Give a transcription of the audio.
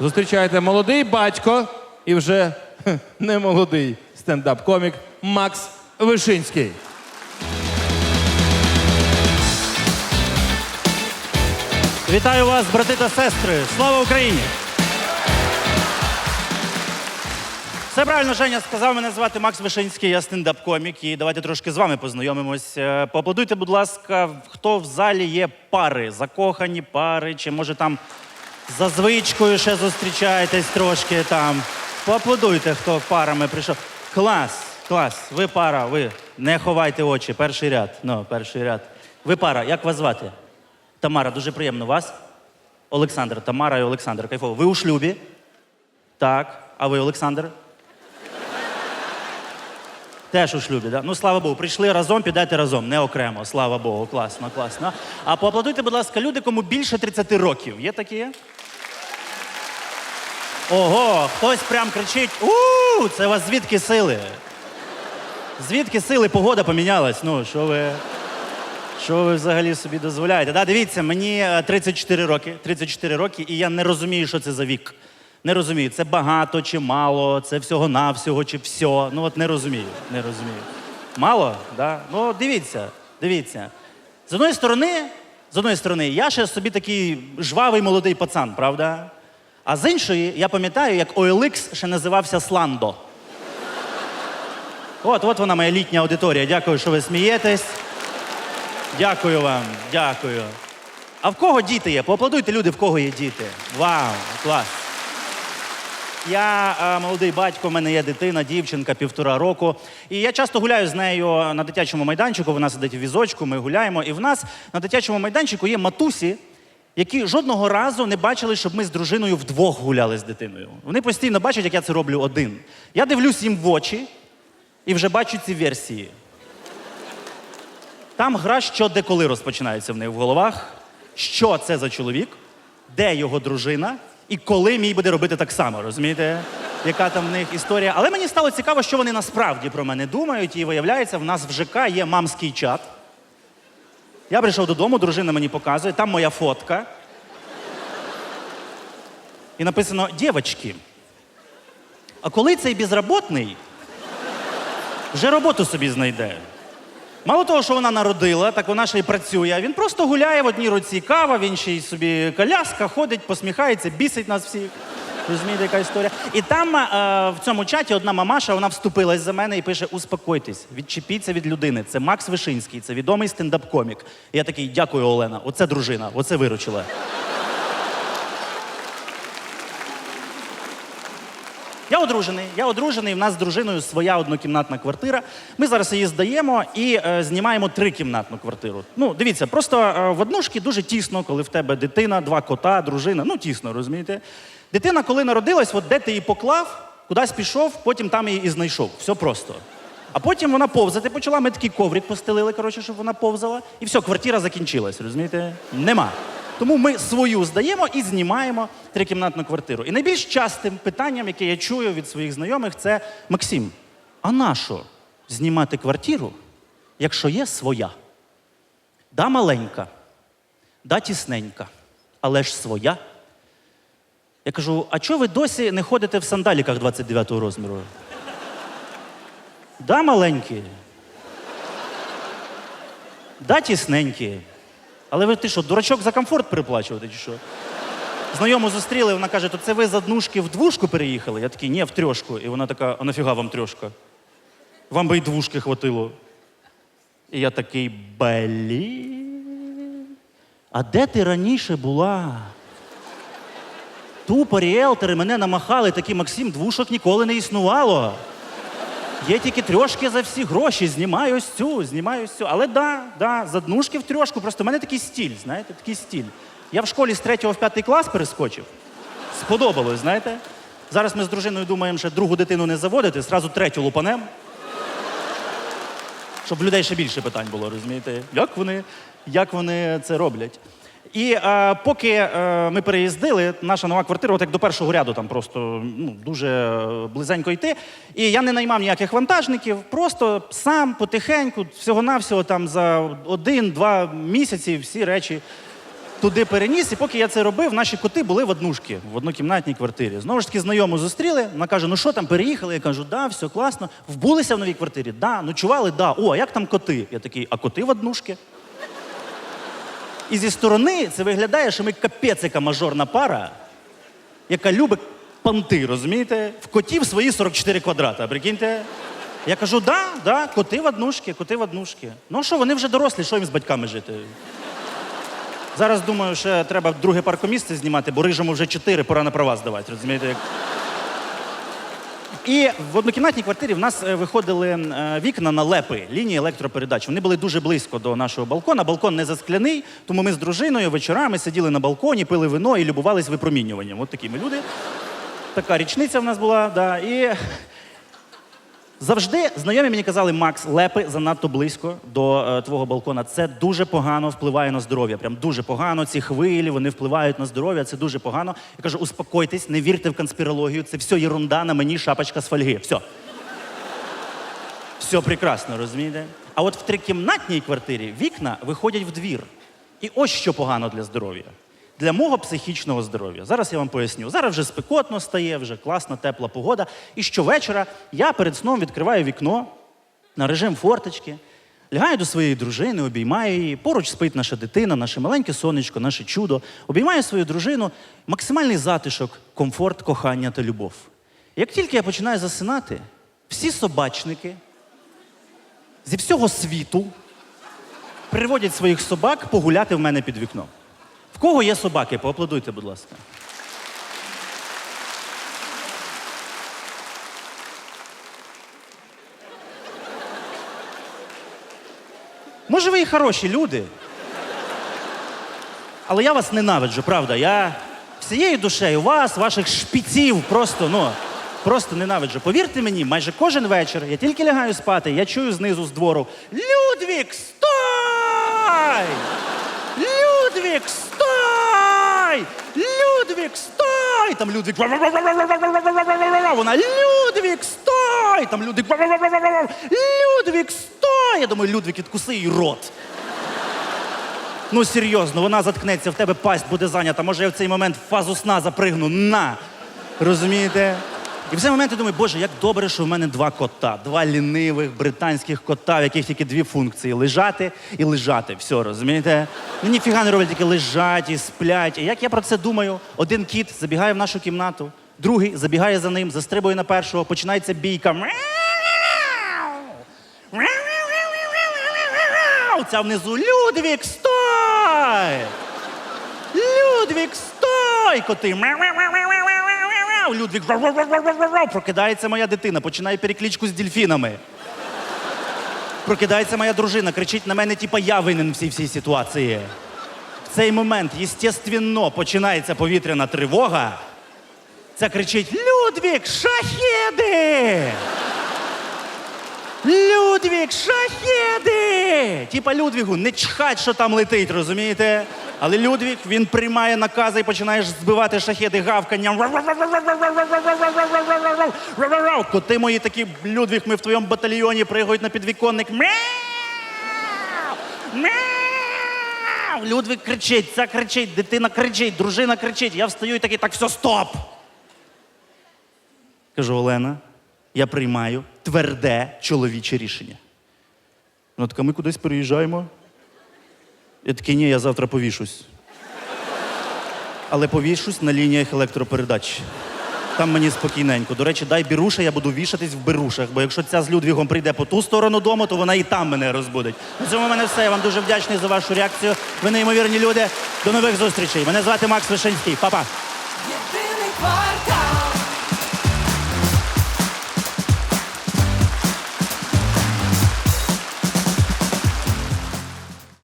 Зустрічайте молодий батько і вже не молодий стендап-комік Макс Вишинський. Вітаю вас, брати та сестри! Слава Україні! Все правильно Женя сказав, мене звати Макс Вишинський, я стендап-комік. І давайте трошки з вами познайомимось. Е, Поаплодуйте, будь ласка, хто в залі є пари, закохані пари, чи може там за звичкою ще зустрічаєтесь трошки там. Поаплодуйте, хто парами прийшов. Клас, клас, ви пара, ви не ховайте очі. Перший ряд. Ну, перший ряд. Ви пара, як вас звати? Тамара, дуже приємно вас. Олександр, Тамара і Олександр. Кайфово. Ви у шлюбі? Так. А ви, Олександр? Теж у шлюбі, да? Ну, слава Богу, прийшли разом, підете разом, не окремо. Слава Богу, класно, класно. А поаплодуйте, будь ласка, люди, кому більше 30 років. Є такі? Ого, хтось прям кричить: у це у вас звідки сили? Звідки сили? Погода помінялась. Ну, що ви. Що ви взагалі собі дозволяєте? Да, дивіться, мені е, 34 роки, 34 роки, і я не розумію, що це за вік. Не розумію, це багато чи мало, це всього-навсього чи все. Ну от не розумію, не розумію. Мало? Да? Ну, дивіться, дивіться. З одної сторони, з одної сторони, я ще собі такий жвавий молодий пацан, правда? А з іншої, я пам'ятаю, як OLX ще називався Сландо. От, от вона моя літня аудиторія. Дякую, що ви смієтесь. Дякую вам, дякую. А в кого діти є? Поаплодуйте люди, в кого є діти. Вау, клас. Я е, молодий батько, в мене є дитина, дівчинка півтора року. І я часто гуляю з нею на дитячому майданчику. Вона сидить в візочку, ми гуляємо. І в нас на дитячому майданчику є матусі, які жодного разу не бачили, щоб ми з дружиною вдвох гуляли з дитиною. Вони постійно бачать, як я це роблю один. Я дивлюсь їм в очі і вже бачу ці версії. Там гра що де коли розпочинається в них в головах. Що це за чоловік, де його дружина, і коли мій буде робити так само, розумієте? Яка там в них історія. Але мені стало цікаво, що вони насправді про мене думають, і виявляється, в нас в ЖК є мамський чат. Я прийшов додому, дружина мені показує, там моя фотка. І написано: дівчатки, а коли цей безработний вже роботу собі знайде? Мало того, що вона народила, так вона ще й працює. Він просто гуляє в одній руці кава, в іншій собі коляска, ходить, посміхається, бісить нас всіх. Розумієте, яка історія? І там е, в цьому чаті одна мамаша, вона вступилась за мене і пише: Успокойтесь, відчепіться від людини. Це Макс Вишинський, це відомий стендап-комік. І я такий, дякую, Олена. Оце дружина, оце виручила. Я одружений, я одружений. В нас з дружиною своя однокімнатна квартира. Ми зараз її здаємо і е, знімаємо трикімнатну квартиру. Ну, дивіться, просто е, в однушки дуже тісно, коли в тебе дитина, два кота, дружина. Ну, тісно, розумієте? Дитина, коли народилась, от де ти її поклав, кудись пішов, потім там її і знайшов. Все просто. А потім вона повзати почала. Ми такий коврик постелили, коротше, щоб вона повзала. І все, квартира закінчилась, розумієте? Нема. Тому ми свою здаємо і знімаємо трикімнатну квартиру. І найбільш частим питанням, яке я чую від своїх знайомих, це Максим, а нащо знімати квартиру, якщо є своя? Да, маленька, да, тісненька, але ж своя. Я кажу: а чого ви досі не ходите в сандаліках 29-го розміру? Да, маленькі. Да, тісненькі. Але ви ти що, дурачок за комфорт переплачувати чи що? Знайому зустріли, вона каже, то це ви з однушки в двушку переїхали? Я такий, ні, в трьошку. І вона така, а нафіга вам трьошка? Вам би й двушки хватило. І я такий, блін. А де ти раніше була? Тупо ріелтори мене намахали, такі Максим, двушок ніколи не існувало. Є тільки трьошки за всі гроші, знімаю ось цю, знімаю ось цю. Але да, да, з однушки в трьошку. Просто в мене такий стіль, знаєте, такий стіль. Я в школі з третього в п'ятий клас перескочив. Сподобалось, знаєте? Зараз ми з дружиною думаємо, що другу дитину не заводити, зразу третю лупанем. Щоб в людей ще більше питань було, розумієте? Як вони, як вони це роблять? І е, поки е, ми переїздили, наша нова квартира, от як до першого ряду, там просто ну, дуже е, близенько йти. І я не наймав ніяких вантажників, просто сам потихеньку, всього-навсього там за один-два місяці всі речі туди переніс. І поки я це робив, наші коти були в однушці, в однокімнатній квартирі. Знову ж таки, знайому зустріли. Вона каже: ну що там, переїхали? Я кажу, да, все класно. Вбулися в новій квартирі? Да, ночували, да. О, а як там коти? Я такий, а коти в однушці? І зі сторони це виглядає, що ми капець, яка мажорна пара, яка любить понти, розумієте? В котів свої 44 квадрата, прикиньте. Я кажу, да, да, коти в однушки, коти в однушки. Ну що, вони вже дорослі, що їм з батьками жити? Зараз думаю, що треба друге паркомісце знімати, бо рижому вже чотири, пора на права здавати, розумієте? Як... І в однокімнатній квартирі в нас е, виходили е, вікна на лепи, лінії електропередач. Вони були дуже близько до нашого балкона. Балкон не заскляний, тому ми з дружиною вечорами сиділи на балконі, пили вино і любувались випромінюванням. От такі ми люди. Така річниця в нас була, да. І завжди знайомі мені казали, Макс, лепи занадто близько до е, твого балкона. Це дуже погано впливає на здоров'я. Прям дуже погано. Ці хвилі вони впливають на здоров'я. Це дуже погано. Я кажу, успокойтесь, не вірте в конспірологію. Це все єрунда на мені шапочка з фольги. Все. Все прекрасно, розумієте? А от в трикімнатній квартирі вікна виходять в двір. І ось що погано для здоров'я. Для мого психічного здоров'я. Зараз я вам поясню. Зараз вже спекотно стає, вже класна, тепла погода. І щовечора я перед сном відкриваю вікно на режим форточки, лягаю до своєї дружини, обіймаю її. Поруч спить наша дитина, наше маленьке сонечко, наше чудо. Обіймаю свою дружину, максимальний затишок, комфорт, кохання та любов. Як тільки я починаю засинати, всі собачники зі всього світу приводять своїх собак погуляти в мене під вікном. Кого є собаки? Поаплодуйте, будь ласка. Може, ви і хороші люди. Але я вас ненавиджу, правда. Я всією душею вас, ваших шпіців, просто, ну, просто ненавиджу. Повірте мені, майже кожен вечір я тільки лягаю спати, я чую знизу з двору: Людвік, стой! Людвік, стой! Людвік, стой! Там Людвік. Вона Людвік, стой! Там Людвік. Людвік, стой! Я думаю, Людвік, відкуси їй рот. Ну серйозно, вона заткнеться, в тебе пасть буде зайнята. Може, я в цей момент в фазу сна запригну. На! Розумієте? І в цей момент я думаю, боже, як добре, що в мене два кота, два лінивих британських кота, в яких тільки дві функції лежати і лежати. Все, розумієте? Ну ніфіга не роблять, тільки лежать і сплять. І як я про це думаю, один кіт забігає в нашу кімнату, другий забігає за ним, застрибує на першого, починається бійка. Ця внизу Людвік, стой! Людвік, стой! Коти. Людвік. Прокидається моя дитина, починає перекличку з дельфінами. Прокидається моя дружина, кричить на мене, типа я винен в цій всій ситуації. В цей момент, естественно, починається повітряна тривога. Це кричить: Людвік, шахеди! Людвік, шахеди! Типа Людвігу, не чхать, що там летить, розумієте? Але Людвік він приймає накази і починаєш збивати шахеди гавканням. Коти мої такі, Людвіг, ми в твоєму батальйоні пригають на підвіконник. Людвig кричить, ця кричить, дитина кричить, дружина кричить. Я встаю і такий, так, все, стоп. Кажу, Олена, я приймаю тверде чоловіче рішення. Вона така, ми кудись переїжджаємо. Я такий, ні, я завтра повішусь. Але повішусь на лініях електропередач. Там мені спокійненько. До речі, дай біруша, я буду вішатись в берушах, бо якщо ця з Людвігом прийде по ту сторону дому, то вона і там мене розбудить. На цьому в мене все. Я вам дуже вдячний за вашу реакцію. Ви неймовірні люди. До нових зустрічей. Мене звати Макс Вишенський. Па-па. Єдиний квартал